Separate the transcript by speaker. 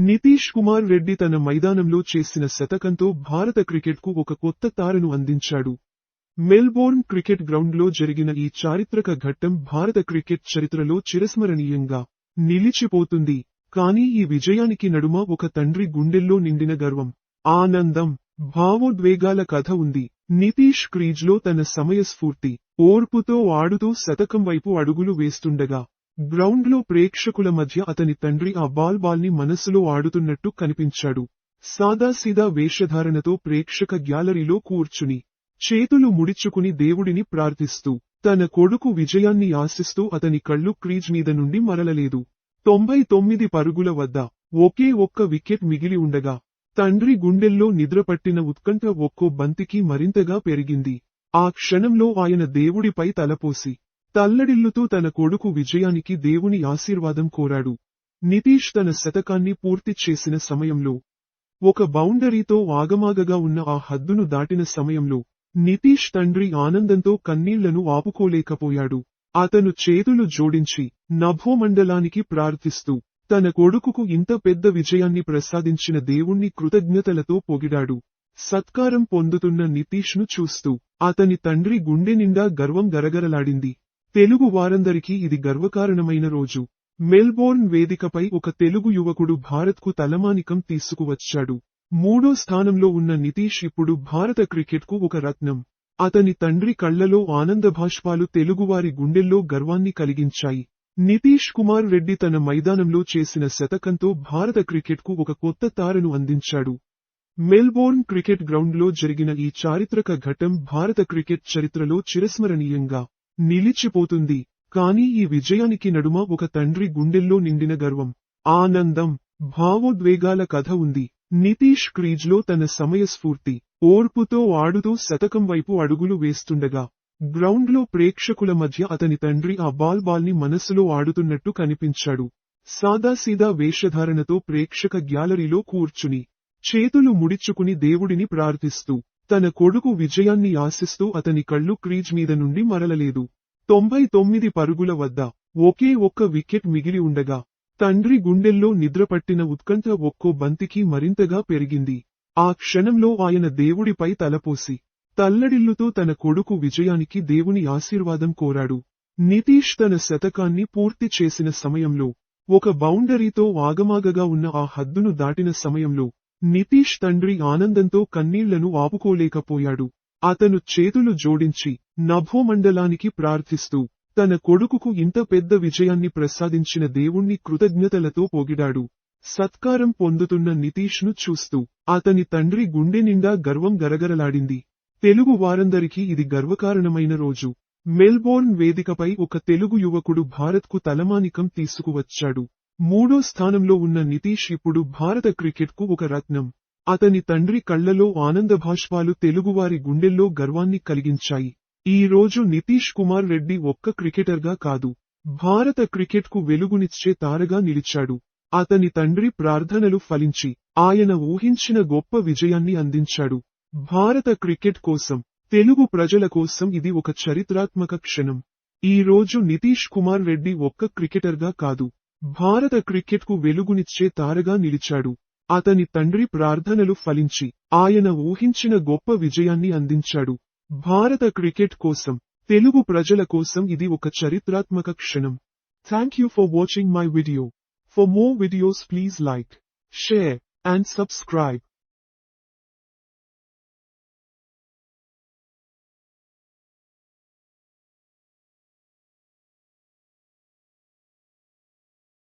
Speaker 1: నితీష్ కుమార్ రెడ్డి తన మైదానంలో చేసిన శతకంతో భారత క్రికెట్కు ఒక కొత్త తారను అందించాడు. మెల్బోర్న్ క్రికెట్ గ్రౌండ్లో జరిగిన ఈ చారిత్రక ఘట్టం భారత క్రికెట్ చరిత్రలో చిరస్మరణీయంగా నిలిచిపోతుంది. కానీ ఈ విజయానికి నడుమ ఒక తండ్రి గుండెల్లో నిండిన గర్వం ఆనందం భావోద్వేగాల కథ ఉంది. నితీష్ క్రీజ్లో తన సమయస్ఫూర్తి ఓర్పుతో ఆడుతూ శతకం వైపు అడుగులు వేస్తుండగా గ్రౌండ్లో ప్రేక్షకుల మధ్య అతని తండ్రి ఆ బాల్ బాల్ని మనసులో ఆడుతున్నట్టు కనిపించాడు. సాదాసీదా వేషధారణతో ప్రేక్షక గ్యాలరీలో కూర్చుని చేతులు ముడిచుకుని దేవుడిని ప్రార్థిస్తూ తన కొడుకు విజయాన్ని ఆశిస్తూ అతని కళ్ళు క్రీజ్ మీద నుండి మరలలేదు. తొంభై తొమ్మిది పరుగుల వద్ద ఒకే ఒక్క వికెట్ మిగిలి ఉండగా తండ్రి గుండెల్లో నిద్రపట్టిన ఉత్కంఠ ఒక్కో బంతికి మరింతగా పెరిగింది. ఆ క్షణంలో ఆయన దేవుడిపై తలపోసి తల్లడిల్లుతూ తన కొడుకు విజయానికి దేవుని ఆశీర్వాదం కోరాడు. నితీష్ తన శతకాన్ని పూర్తి చేసిన సమయంలో ఒక బౌండరీతో ఆగమాగగా ఉన్న ఆ హద్దును దాటిన సమయంలో నితీష్ తండ్రి ఆనందంతో కన్నీళ్ళను ఆపుకోలేకపోయాడు. అతను చేతులు జోడించి నభోమండలానికి ప్రార్థిస్తూ తన కొడుకుకు ఇంత పెద్ద విజయాన్ని ప్రసాదించిన దేవుణ్ణి కృతజ్ఞతలతో పొగిడాడు. సత్కారం పొందుతున్న నితీష్ను చూస్తూ అతని తండ్రి గుండె నిండా గర్వం గరగరలాడింది. తెలుగు వారందరికీ ఇది గర్వకారణమైన రోజు. మెల్బోర్న్ వేదికపై ఒక తెలుగు యువకుడు భారత్కు తలమానికం తీసుకువచ్చాడు. మూడో స్థానంలో ఉన్న నితీష్ ఇప్పుడు భారత క్రికెట్కు ఒక రత్నం. అతని తండ్రి కళ్ళలో ఆనందభాష్పాలు తెలుగువారి గుండెల్లో గర్వాన్ని కలిగించాయి. నితీష్ కుమార్ రెడ్డి తన మైదానంలో చేసిన శతకంతో భారత క్రికెట్కు ఒక కొత్త తారను అందించాడు. మెల్బోర్న్ క్రికెట్ గ్రౌండ్లో జరిగిన ఈ చారిత్రక ఘట్టం భారత క్రికెట్ చరిత్రలో చిరస్మరణీయంగా నిలిచిపోతుంది. కానీ ఈ విజయానికి నడుమ ఒక తండ్రి గుండెల్లో నిండిన గర్వం ఆనందం భావోద్వేగాల కథ ఉంది. నితీష్ క్రీజ్లో తన సమయస్ఫూర్తి ఓర్పుతో ఆడుతూ శతకం వైపు అడుగులు వేస్తుండగా గ్రౌండ్లో ప్రేక్షకుల మధ్య అతని తండ్రి ఆ బాల్ బాల్ని మనసులో ఆడుతున్నట్టు కనిపించాడు. సాదాసీదా వేషధారణతో ప్రేక్షక గ్యాలరీలో కూర్చుని చేతులు ముడిచుకుని దేవుడిని ప్రార్థిస్తూ తన కొడుకు విజయాన్ని ఆశిస్తూ అతని కళ్ళు క్రీజ్ మీద నుండి మరలలేదు. తొంభై తొమ్మిది పరుగుల వద్ద ఒకే ఒక్క వికెట్ మిగిలి ఉండగా తండ్రి గుండెల్లో నిద్రపట్టిన ఉత్కంఠ ఒక్కో బంతికి మరింతగా పెరిగింది. ఆ క్షణంలో ఆయన దేవుడిపై తలపోసి తల్లడిల్లుతో తన కొడుకు విజయానికి దేవుని ఆశీర్వాదం కోరాడు. నితీష్ తన శతకాన్ని పూర్తి చేసిన సమయంలో ఒక బౌండరీతో ఆగమాగగా ఉన్న ఆ హద్దును దాటిన సమయంలో నితీష్ తండ్రి ఆనందంతో కన్నీళ్ళను ఆపుకోలేకపోయాడు. అతను చేతులు జోడించి నభోమండలానికి ప్రార్థిస్తూ తన కొడుకుకు ఇంత పెద్ద విజయాన్ని ప్రసాదించిన దేవుణ్ణి కృతజ్ఞతలతో పొగిడాడు. సత్కారం పొందుతున్న నితీష్ను చూస్తూ అతని తండ్రి గుండె నిండా గర్వం గరగరలాడింది. తెలుగు వారందరికీ ఇది గర్వకారణమైన రోజు. మెల్బోర్న్ వేదికపై ఒక తెలుగు యువకుడు భారత్కు తలమానికం తీసుకువచ్చాడు. మూడో స్థానంలో ఉన్న నితీష్ ఇప్పుడు భారత క్రికెట్కు ఒక రత్నం. అతని తండ్రి కళ్ళలో ఆనందభాష్పాలు తెలుగువారి గుండెల్లో గర్వాన్ని కలిగించాయి. ఈ రోజు నితీష్ కుమార్ రెడ్డి ఒక్క క్రికెటర్గా కాదు భారత క్రికెట్కు వెలుగునిచ్చే తారగా నిలిచాడు. అతని తండ్రి ప్రార్థనలు ఫలించి ఆయన ఊహించిన గొప్ప విజయాన్ని అందించాడు. భారత క్రికెట్ కోసం తెలుగు ప్రజల కోసం ఇది ఒక చరిత్రాత్మక క్షణం. ఈ రోజు నితీష్ కుమార్ రెడ్డి ఒక్క క్రికెటర్గా కాదు భారత క్రికెట్కు వెలుగునిచ్చే తారగా నిలిచాడు. అతని తండ్రి ప్రార్థనలు ఫలించి ఆయన ఊహించిన గొప్ప విజయాన్ని అందించాడు. భారత క్రికెట్ కోసం తెలుగు ప్రజల కోసం ఇది ఒక చరిత్రాత్మక క్షణం. Thank you for watching my video for more videos please like share and subscribe